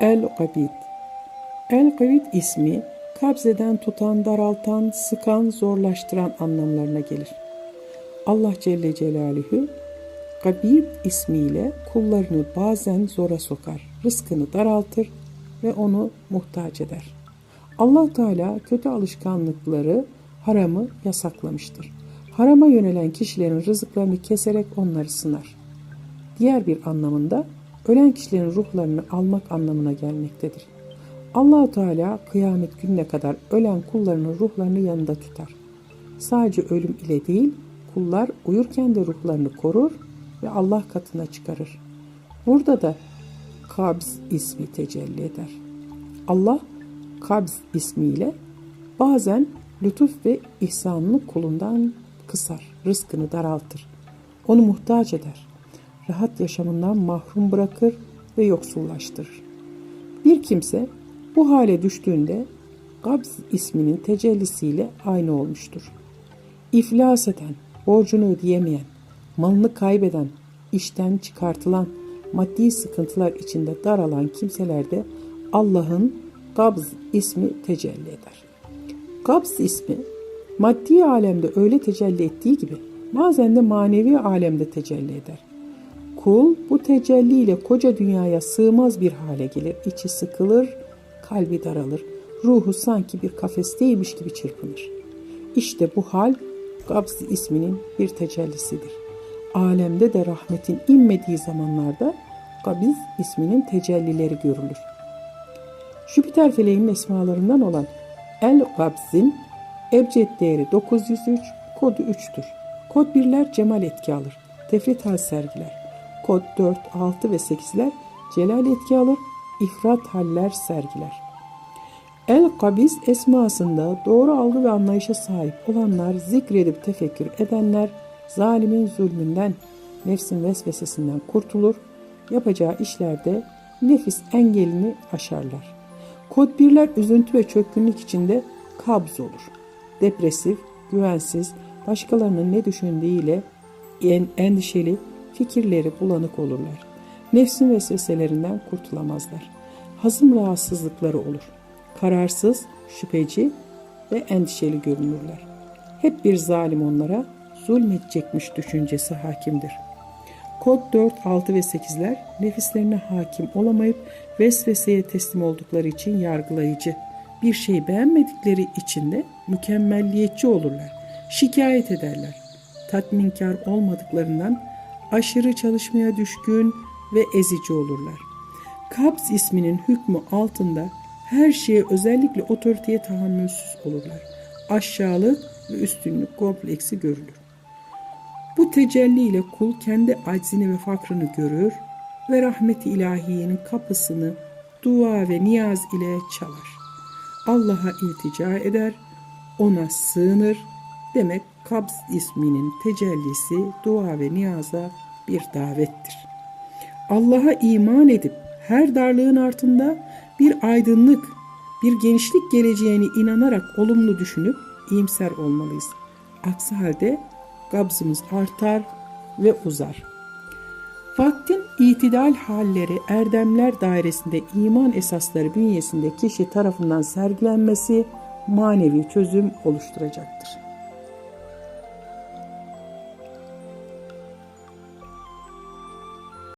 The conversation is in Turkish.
El-Gabid El-Gabid ismi kabzeden tutan, daraltan, sıkan, zorlaştıran anlamlarına gelir. Allah Celle Celaluhu Gabid ismiyle kullarını bazen zora sokar, rızkını daraltır ve onu muhtaç eder. Allah Teala kötü alışkanlıkları, haramı yasaklamıştır. Harama yönelen kişilerin rızıklarını keserek onları sınar. Diğer bir anlamında ölen kişilerin ruhlarını almak anlamına gelmektedir. allah Teala kıyamet gününe kadar ölen kullarının ruhlarını yanında tutar. Sadece ölüm ile değil, kullar uyurken de ruhlarını korur ve Allah katına çıkarır. Burada da Kabz ismi tecelli eder. Allah Kabz ismiyle bazen lütuf ve ihsanını kulundan kısar, rızkını daraltır. Onu muhtaç eder. Rahat yaşamından mahrum bırakır ve yoksullaştırır. Bir kimse bu hale düştüğünde Kabz isminin tecellisiyle aynı olmuştur. İflas eden, borcunu ödeyemeyen, malını kaybeden, işten çıkartılan, maddi sıkıntılar içinde daralan kimselerde Allah'ın Gabz ismi tecelli eder. Gabz ismi maddi alemde öyle tecelli ettiği gibi bazen de manevi alemde tecelli eder. Kul bu tecelliyle koca dünyaya sığmaz bir hale gelir. İçi sıkılır, kalbi daralır. Ruhu sanki bir kafesteymiş gibi çırpınır. İşte bu hal Gabz isminin bir tecellisidir. Alemde de rahmetin inmediği zamanlarda Gabiz isminin tecellileri görülür. Jüpiter feleğinin esmalarından olan El Gabz'in ebced değeri 903, kodu 3'tür. Kod 1'ler cemal etki alır, tefrit hal sergiler. Kod 4, 6 ve 8'ler celal etki alır, ifrat haller sergiler. El Kabiz esmasında doğru algı ve anlayışa sahip olanlar zikredip tefekkür edenler zalimin zulmünden, nefsin vesvesesinden kurtulur, yapacağı işlerde nefis engelini aşarlar. Kod birler üzüntü ve çökkünlük içinde kabz olur. Depresif, güvensiz, başkalarının ne düşündüğüyle endişeli, fikirleri bulanık olurlar. Nefsin vesveselerinden kurtulamazlar. Hazım rahatsızlıkları olur. Kararsız, şüpheci ve endişeli görünürler. Hep bir zalim onlara zulmedecekmiş düşüncesi hakimdir. Kod 4, 6 ve 8'ler nefislerine hakim olamayıp vesveseye teslim oldukları için yargılayıcı, bir şey beğenmedikleri için de mükemmelliyetçi olurlar, şikayet ederler. Tatminkar olmadıklarından aşırı çalışmaya düşkün ve ezici olurlar. Kabz isminin hükmü altında her şeye özellikle otoriteye tahammülsüz olurlar. Aşağılık ve üstünlük kompleksi görülür. Bu tecelli ile kul kendi aczini ve fakrını görür ve rahmeti ilahiyenin kapısını dua ve niyaz ile çalar. Allah'a iltica eder, ona sığınır. Demek Kabz isminin tecellisi dua ve niyaza bir davettir. Allah'a iman edip her darlığın altında bir aydınlık, bir genişlik geleceğine inanarak olumlu düşünüp iyimser olmalıyız. Aksi halde gabzımız artar ve uzar. Vaktin itidal halleri erdemler dairesinde iman esasları bünyesinde kişi tarafından sergilenmesi manevi çözüm oluşturacaktır.